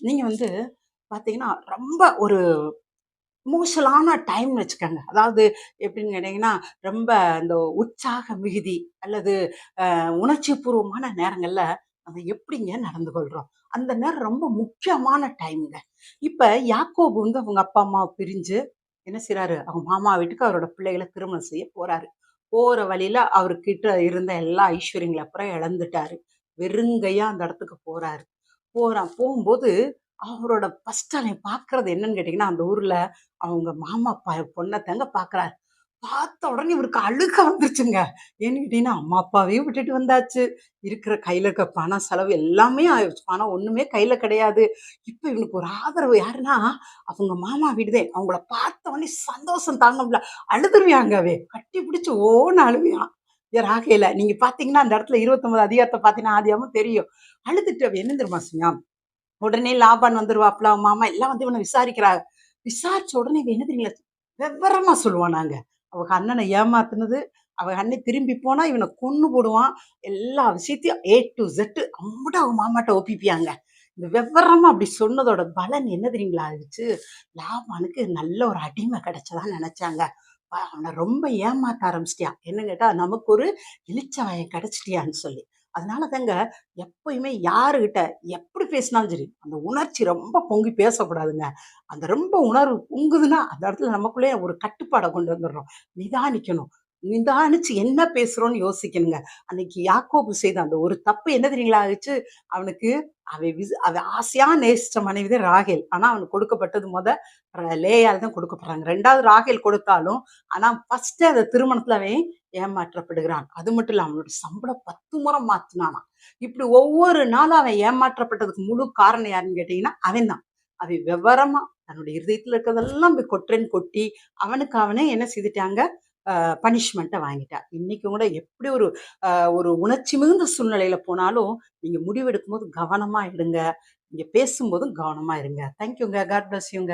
நீங்க வந்து பார்த்தீங்கன்னா, ரொம்ப ஒரு மோஷலான டைம்னு வச்சுக்கோங்க. அதாவது எப்படின்னு கேட்டீங்கன்னா, ரொம்ப இந்த உற்சாக மிகுதி அல்லது உணர்ச்சி பூர்வமான நேரங்கள்ல நம்ம எப்படிங்க நடந்து கொள்கிறோம் அந்த நேரம் ரொம்ப முக்கியமான டைம்ங்க. இப்ப யாக்கோபு வந்து அவங்க அப்பா, அம்மா பிரிஞ்சு என்ன செய்கிறாரு அவங்க மாமா வீட்டுக்கு அவரோட பிள்ளைகள திருமணம் செய்ய போறாரு. போற வழியில அவர்கிட்ட இருந்த எல்லா ஐஸ்வர்யங்களை அப்புறம் இழந்துட்டாரு. வெறுங்கையா அந்த இடத்துக்கு போறாரு. போறான். போகும்போது அவரோட ஃபஸ்ட்டு அவன் பார்க்கறது என்னன்னு கேட்டிங்கன்னா அந்த ஊர்ல அவங்க மாமா ப பொண்ணை தாங்க பார்க்குறாரு. பார்த்த உடனே இவருக்கு அழுக வந்துருச்சுங்க. ஏன்னு கேட்டீங்கன்னா, அம்மா அப்பாவையும் விட்டுட்டு வந்தாச்சு. இருக்கிற கையில இருக்க பணம், செலவு எல்லாமே ஆயிடுச்சு. பணம் ஒண்ணுமே கையில கிடையாது. இப்ப இவனுக்கு ஒரு ஆதரவு யாருன்னா, அவங்க மாமா வீடுதேன். அவங்கள பார்த்த உடனே சந்தோஷம் தாங்க முடியல. அழுதுருவியாங்கவே கட்டி பிடிச்சி ஓன்னு அழுவியான் ஏ ராகையில நீங்க பாத்தீங்கன்னா அந்த இடத்துல 29 அதிகாரத்த பார்த்தீங்கன்னா, ஆதியாகமம் தெரியும். அழுதுட்டு அவன் என்ன தெரியுமா செஞ்சான்? உடனே லாபான் வந்துருவாப்ல மாமா எல்லாம் வந்து இவன விசாரிக்கிறாங்க. விசாரிச்ச உடனே இவ என்ன தெரியுங்களா? விவரமா சொல்லுவானாங்க. அவங்க அண்ணனை ஏமாத்துனது, அவங்க அண்ணன் திரும்பி போனா இவன கொன்னு போடுவான். எல்லா விஷயத்தையும் ஏ டு ஜெட்டு அம்புட்டு அவங்க மாமாட்ட ஒப்பிப்பியாங்க. இந்த விவரமா அப்படி சொன்னதோட பலன் என்ன தெரியுங்களா ஆயிடுச்சு? லாபானுக்கு நல்ல ஒரு அடிமை கிடைச்சதா நினைச்சாங்க அவனை ரொம்ப ஏமாத்த ஆரம்பிச்சிட்டியா என்ன கேட்டா, நமக்கு ஒரு இளிச்சவாயன் கிடைச்சிட்டியான்னு சொல்லி. அதனால தாங்க எப்பயுமே யாருகிட்ட எப்படி பேசினாலும் சரி, அந்த உணர்ச்சி ரொம்ப பொங்கி பேசக்கூடாதுங்க. அந்த ரொம்ப உணர்வு பொங்குதுன்னா, அந்த இடத்துல நமக்குள்ளேயே ஒரு கட்டுப்பாடை கொண்டு வந்துடுறோம் நிதானிக்கணும். நிதானிச்சு என்ன பேசுறோம்னு யோசிக்கணுங்க. அன்னைக்கு யாக்கோபு செய்த அந்த ஒரு தப்பு என்ன தெரியுங்களா ஆச்சு? அவனுக்கு அவன் விஸ் அவன் ஆசையா நேசிச்ச மனைவி தான் ராகேல். ஆனா அவனுக்கு கொடுக்கப்பட்டது முத லேயால் தான் கொடுக்கப்படுறாங்க. ரெண்டாவது ராகேல் கொடுத்தாலும், ஆனா ஃபர்ஸ்ட் அந்த திருமணத்துல அவன் ஏமாற்றப்படுகிறான். அது மட்டும் இல்ல அவனோட சம்பளம் 10 முறை மாத்துனானாம். இப்படி ஒவ்வொரு நாளும் அவன் ஏமாற்றப்பட்டதுக்கு முழு காரணம் யாருன்னு கேட்டீங்கன்னா, அவன் தான் அவன் விவரமா தன்னுடைய இருதயத்துல இருக்கிறதெல்லாம் போய் கொற்றேன்னு கொட்டி, அவனுக்கு அவனே என்ன செய்துட்டாங்க? பனிஷ்மெண்ட்டை வாங்கிட்டார் வாங்கிட்டான். கூட எப்படி ஒரு ஒரு உணர்ச்சி மிகுந்த சூழ்நிலையில போனாலும், நீங்க முடிவெடுக்கும்போது கவனமா இருங்க நீங்க பேசும்போதும் கவனமா இருங்க. தேங்க்யூங்க காட் பிளஸ் யூங்க.